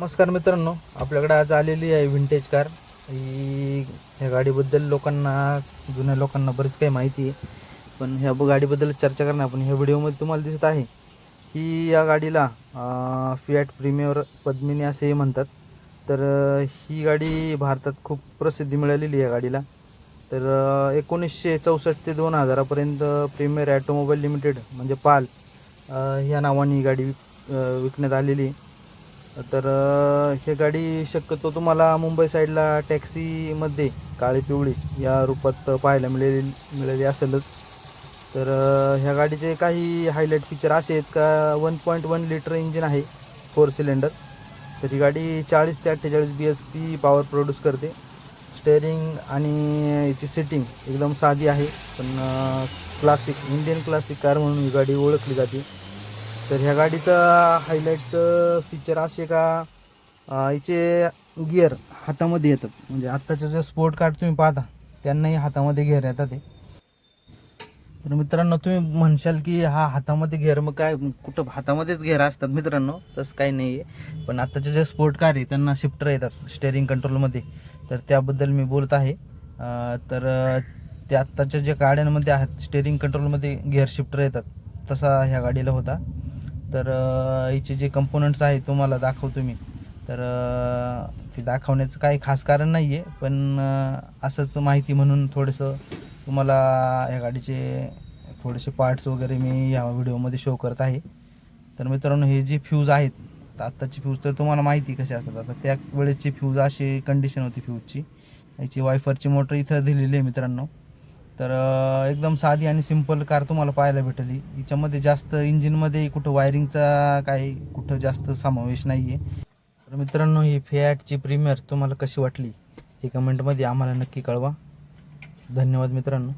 नमस्कार मित्रांनो आपल्याकडे आज आलेली आहे विंटेज कार ही ह्या गाडीबद्दल लोकांना जुन्या लोकांना बरीच काही माहिती आहे. पण ह्या गाडीबद्दल चर्चा करणार आपण. ह्या व्हिडिओमध्ये तुम्हाला दिसत आहे की या गाडीला फिॲट प्रीमियर पद्मिनी असेही म्हणतात. तर ही गाडी भारतात खूप प्रसिद्धी मिळालेली आहे या गाडीला. तर एकोणीसशे चौसष्ट ते दोन हजारापर्यंत प्रीमियर ॲटोमोबाईल लिमिटेड म्हणजे पाल ह्या नावाने ही गाडी विक- विकण्यात आलेली आहे. तर हे गाडी शक्यतो तुम्हाला मुंबई साईडला टॅक्सीमध्ये काळी पिवळी या रूपात पाहायला मिळेल मिळाली असेलच. तर ह्या गाडीचे काही हायलाईट फीचर असे आहेत का one point one litre engine आहे फोर सिलेंडर तर ही गाडी चाळीस ते अठ्ठेचाळीस B S P power produce करते. स्टेअरिंग आणि याची सिटिंग एकदम साधी आहे पण क्लासिक इंडियन क्लासिक कार म्हणून ही गाडी ओळखली जाते. तर ह्या गाडीचा हायलाईट फीचर असे का हिचे गिअर हातामध्ये येतात. म्हणजे आत्ताचे जे स्पोर्ट कार तुम्ही पाहता त्यांनाही हातामध्ये गिअर येतात ते तर मित्रांनो तुम्ही म्हणशाल की हा हातामध्ये घेर मग काय कुठं हातामध्येच घेर असतात मित्रांनो? तसं काही नाही आहे. पण आत्ताचे जे स्पोर्ट कार आहे त्यांना शिफ्टर येतात स्टेअरिंग कंट्रोलमध्ये तर त्याबद्दल मी बोलत आहे. तर त्या ते आत्ताच्या ज्या गाड्यांमध्ये आहेत स्टेअरिंग कंट्रोलमध्ये गिअर शिफ्टर येतात. तसा ह्या गाडीला होता. तर याचे हिचे जे कंपोनंट्स आहेत तुम्हाला दाखवतो मी. तर ते दाखवण्याचं काही खास कारण नाही आहे पण असंच माहिती म्हणून थोडंसं तुम्हाला या गाडीचे थोडेसे पार्ट्स वगैरे मी या व्हिडिओमध्ये शो करत आहे. तर मित्रांनो हे जे फ्यूज आहेत तर आत्ताची फ्यूज तर तुम्हाला माहिती कशी असतात. आता त्या वेळेची फ्यूज अशी कंडिशन होती फ्यूजची याची वायफरची मोटर इथं दिलेली आहे मित्रांनो. तर एकदम साधी आणि सिंपल कार तुम्हाला पाहायला भेटेल. याच्यामध्ये हिच्यामध्ये जास्त इंजिनमध्ये कुठं वायरिंगचा काही कुठं जास्त समावेश नाही आहे तर मित्रांनो ही फिॲटची प्रीमियर तुम्हाला कशी वाटली? हे कमेंटमध्ये आम्हाला नक्की कळवा. धन्यवाद मित्रांनो.